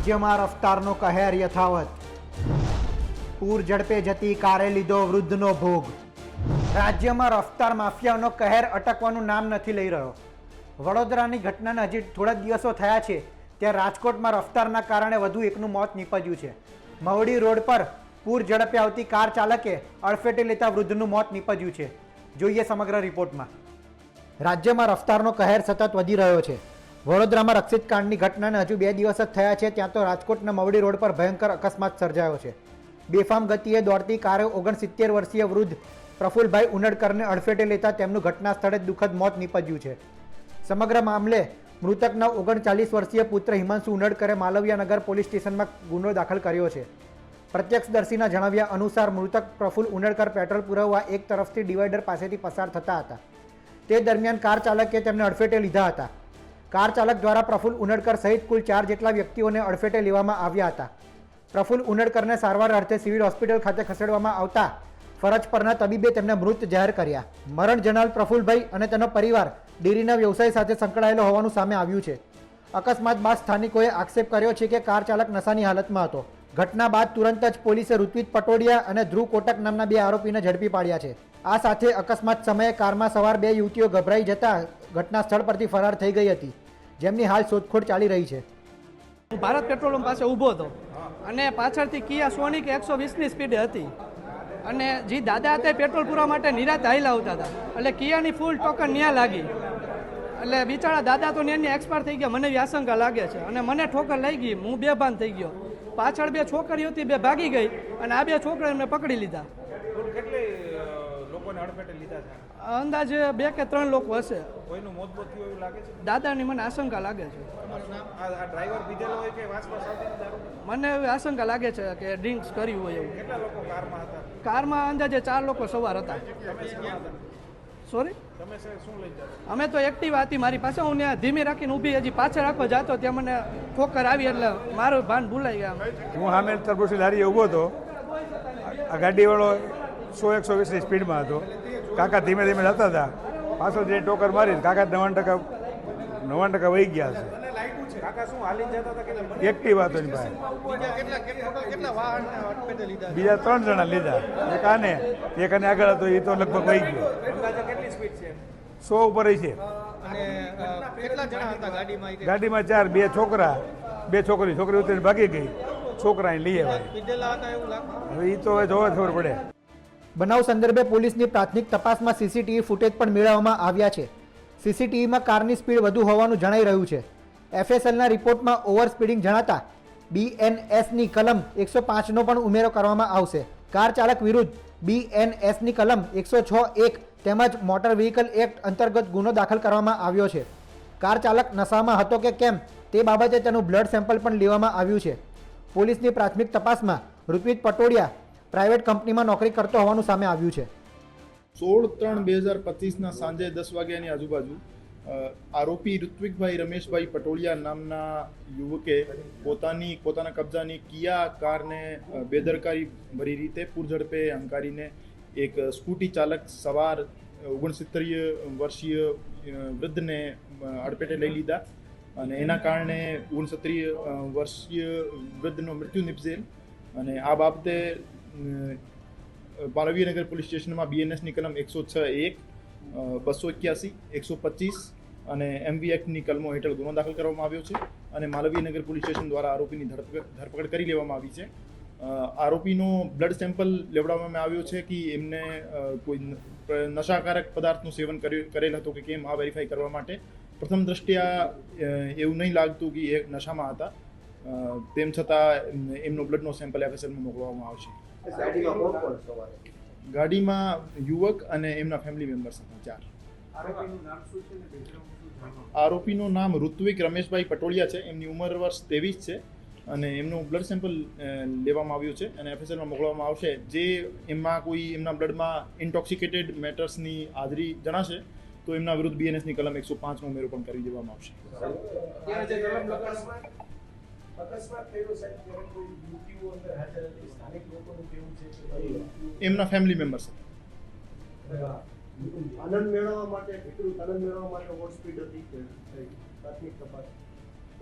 રાજ્યમાં રફતારનો કહેર યથાવત. પૂર ઝડપે જતી કારે લીધો વૃદ્ધનો ભોગ. રાજ્યમાં રફતાર માફિયાઓનો કહેર અટકવાનું નામ નથી લઈ રહ્યો. વડોદરાની ઘટનાને હજી થોડા દિવસો થયા છે, ત્યાં રાજકોટમાં રફતારના કારણે વધુ એકનું મોત નીપજ્યું છે. મવડી રોડ પર પૂર ઝડપે આવતી કાર ચાલકે અડફેટે લેતા વૃદ્ધનું મોત નીપજ્યું છે. જોઈએ સમગ્ર રિપોર્ટમાં. રાજ્યમાં રફતારનો કહેર સતત વધી રહ્યો છે. વડોદરામાં રક્ષિત કાંડની ઘટનાને હજુ બે દિવસ જ થયા છે, ત્યાં તો રાજકોટના મવડી રોડ પર ભયંકર અકસ્માત સર્જાયો છે. બેફામ ગતિએ દોડતી કારે ઓગણસિત્તેર વર્ષીય વૃદ્ધ પ્રફુલભાઈ ઉનડકરને અડફેટે લેતા તેમનું ઘટના સ્થળે દુઃખદ મોત નીપજ્યું છે. સમગ્ર મામલે મૃતકના ઓગણચાલીસ વર્ષીય પુત્ર હિમાંશુ ઉનડકરે માલવિયાનગર પોલીસ સ્ટેશનમાં ગુનો દાખલ કર્યો છે. પ્રત્યક્ષદર્શીના જણાવ્યા અનુસાર મૃતક પ્રફુલ ઉનડકર પેટ્રોલ પુરવવા એક તરફથી ડિવાઈડર પાસેથી પસાર થતા હતા. તે દરમિયાન કાર ચાલકે તેમને અડફેટે લીધા હતા. કાર ચાલક દ્વારા પ્રફુલ ઉનડકર સહિત કુલ ચાર જેટલા વ્યક્તિઓને અડફેટે લેવામાં આવ્યા હતા. પ્રફુલ ઉનડકરને સારવાર અર્થે સિવિલ હોસ્પિટલ ખાતે ખસેડવામાં આવતા ફરજ પરના તબીબે તેમને મૃત જાહેર કર્યા. મરણ જનાર પ્રફુલભાઈ અને તેનો પરિવાર ડેરીના વ્યવસાય સાથે સંકળાયેલો હોવાનું સામે આવ્યું છે. અકસ્માત બાદ સ્થાનિકોએ આક્ષેપ કર્યો છે કે કાર ચાલક નશાની હાલતમાં હતો. ઘટના બાદ તુરંત જ પોલીસે ઋત્વિક પટોડિયા અને ધ્રુવ કોટક નામના બે આરોપીને ઝડપી પાડ્યા છે. આ સાથે અકસ્માત સમયે કારમાં સવાર બે યુવતીઓ ગભરાઈ જતા ઘટના સ્થળ પરથી ફરાર થઈ ગઈ હતી. જેમની હાલ શોધખોળ ચાલી રહી છે. હું ભારત પેટ્રોલિયમ પાસે ઊભો હતો અને પાછળથી કિયા સોનિક એકસો વીસની સ્પીડે હતી. અને જે દાદા હતા પેટ્રોલ પૂરવા માટે નિરાત હાઈલા આવતા હતા. એટલે કિયાની ફૂલ ટોકન ન્યા લાગી. એટલે બિચારા દાદા તો એની એક્સપાયર થઈ ગયા. મને આશંકા લાગે છે. અને મને ઠોકર લઈ ગઈ. હું બેભાન થઈ ગયો. પાછળ બે છોકરીઓ હતી બે ભાગી ગઈ અને આ બે છોકરાને મેં પકડી લીધા. કેટલી લોકોને અડફેટે લીધા છે? અંદાજે બે કે ત્રણ લોકો હશે. કોઈનું મોત થયું એવું લાગે છે? દાદાની મને આશંકા લાગે છે. આ ડ્રાઈવર પીધેલો હોય કે વાંસમાં આવતી મને એવી આશંકા લાગે છે કે ડ્રિંક્સ કર્યું હોય એવું. કેટલા લોકો કારમાં હતા? કારમાં અંદાજે ચાર લોકો સવાર હતા. સોરી તમે શું લઈ જતા અમે તો એક્ટિવા હતી મારી પાસે. હું ત્યાં ધીમે રાખીને ઊભી હજી પાછળ રાખવા જતો ત્યાં મને ઠોકર આવી એટલે મારું ભાન ભૂલાઈ ગયા. હું હામે તરબૂચની લારી ઊભો હતો. આ ગાડીવાળો સો એકસો વીસની સ્પીડમાં હતો. કાકા ધીમે ધીમે જતા હતા. પાછળ જે ટોકર મારી કાકા નવાણ ટકા નવાણ ટકા વહી ગયા છે. હતા પાસે. બીજા ત્રણ જણા લીધા. એક આને એક આને આગળ હતો એ તો લગભગ વહી ગયો. સો ઉપર છે ગાડીમાં ચાર બે છોકરા બે છોકરી. છોકરી ઉતરીને ભાગી ગઈ. છોકરા લઈ આવ્યા. હવે એ તો હવે જોવા ખબર પડે. બનાવ સંદર્ભે પોલીસની પ્રાથમિક તપાસમાં સીસીટીવી ફૂટેજ પણ મેળવવામાં આવ્યા છે. સીસીટીવીમાં કારની સ્પીડ વધુ હોવાનું જણાઈ રહ્યું છે. એફએસએલના રિપોર્ટમાં ઓવર સ્પીડિંગ જણાતા બીએનએસની કલમ એકસો પાંચનો પણ ઉમેરો કરવામાં આવશે. કાર ચાલક વિરુદ્ધ બીએનએસની કલમ એકસો છ એક તેમજ મોટર વ્હીકલ એક્ટ અંતર્ગત ગુનો દાખલ કરવામાં આવ્યો છે. કાર ચાલક નશામાં હતો કે કેમ તે બાબતે તેનું બ્લડ સેમ્પલ પણ લેવામાં આવ્યું છે. પોલીસની પ્રાથમિક તપાસમાં ઋત્વિક પટોડિયા પ્રાઇવેટ કંપનીમાં નોકરી કરતો હોવાનું સામે આવ્યું છે. સોળ ત્રણ બે હજાર પચીસના સાંજે દસ વાગ્યાની આજુબાજુ આરોપી ઋત્વિકભાઈ રમેશભાઈ પટોળિયા નામના યુવકે પોતાની, પોતાના કબજાની કિયા કારને બેદરકારી ભરી રીતે પૂરઝડપે હંકારીને એક સ્કૂટી ચાલક સવાર ઓગણસિત્તેરીય વર્ષીય વૃદ્ધને અડપેટે લઈ લીધા અને એના કારણે ઓગણસત્તરીય વર્ષીય વૃદ્ધનો મૃત્યુ નિપજેલ અને આ બાબતે અ, બાલવીનગર પોલીસ સ્ટેશનમાં બીએનએસની કલમ એકસો છ એક બસો એક્યાસી એકસો પચીસ અને એમવી એક્ટની કલમો હેઠળ ગુનો દાખલ કરવામાં આવ્યો છે અને માલવીનગર પોલીસ સ્ટેશન દ્વારા આરોપીની ધરપકડ કરી લેવામાં આવી છે. આરોપીનો બ્લડ સેમ્પલ લેવડાવવામાં આવ્યો છે કે એમને કોઈ નશાકારક પદાર્થનું સેવન કરેલ હતું કે કેમ આ વેરીફાઈ કરવા માટે. પ્રથમ દ્રષ્ટિએ એવું નહીં લાગતું કે એ નશામાં હતા. તેમ છતાં એમનો બ્લડનો સેમ્પલ એફએસએલમાં મોકલવામાં આવશે. ગાડીમાં યુવક અને એમના ફેમિલી મેમ્બર્સ હતા ચાર. આરોપીનું નામ ઋત્વિક રમેશભાઈ પટોળિયા છે. એમની ઉંમર વર્ષ ત્રેવીસ છે અને એમનું બ્લડ સેમ્પલ લેવામાં આવ્યું છે અને એફએસએલમાં મોકલવામાં આવશે. જે એમાં કોઈ એમના બ્લડમાં ઇન્ટોક્સિકેટેડ મેટર્સની હાજરી જણાશે તો એમના વિરુદ્ધ બીએનએસની કલમ એકસો પાંચનો ઉમેરો પણ કરી દેવામાં આવશે. એમના ફેમિલી મેમ્બર્સ આનંદ મેળવવા માટે આનંદ મેળવવા માટે ઓવર સ્પીડ હતી કે પ્રાથમિક તપાસ?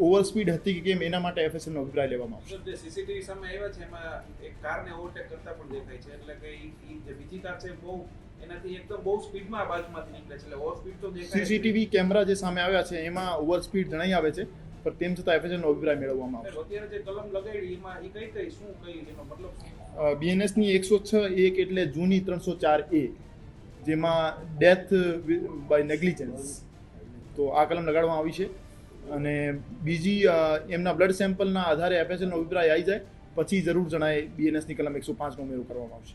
ઓવર સ્પીડ હતી કે કેમ એના માટે એફએસએલનો અભિપ્રાય લેવામાં આવશે. જે સીસીટીવી સામે આવ્યા છે એમાં એક કારને ઓવરટેક કરતા પણ દેખાય છે. એટલે કે ઈ ઈ જે બીજી કાર છે બહુ એનાથી એકદમ બહુ સ્પીડમાં આ બાજુમાંથી નીકળે છે. એટલે ઓવર સ્પીડ તો દેખાય સીસીટીવી કેમેરા જે સામે આવ્યા છે એમાં ઓવર સ્પીડ જણાઈ આવે છે. પણ તેમ છતાં એફએસએલનો અભિપ્રાય મેળવવામાં આવશે. અત્યારે જે કલમ લગાડી એમાં એ કઈ કઈ શું કઈ એનો મતલબ શું? બીએનએસની એકસો છ એક એટલે જૂની ત્રણસો ચાર એ જેમાં ડેથ બાય નેગ્લિજન્સ તો આ કલમ લગાડવામાં આવી છે. અને બીજી એમના બ્લડ સેમ્પલના આધારે એફએસએલનો અભિપ્રાય આવી જાય. પછી જરૂર જણાય બીએનએસની કલમ એકસો પાંચનો ઉમેરો કરવામાં આવશે.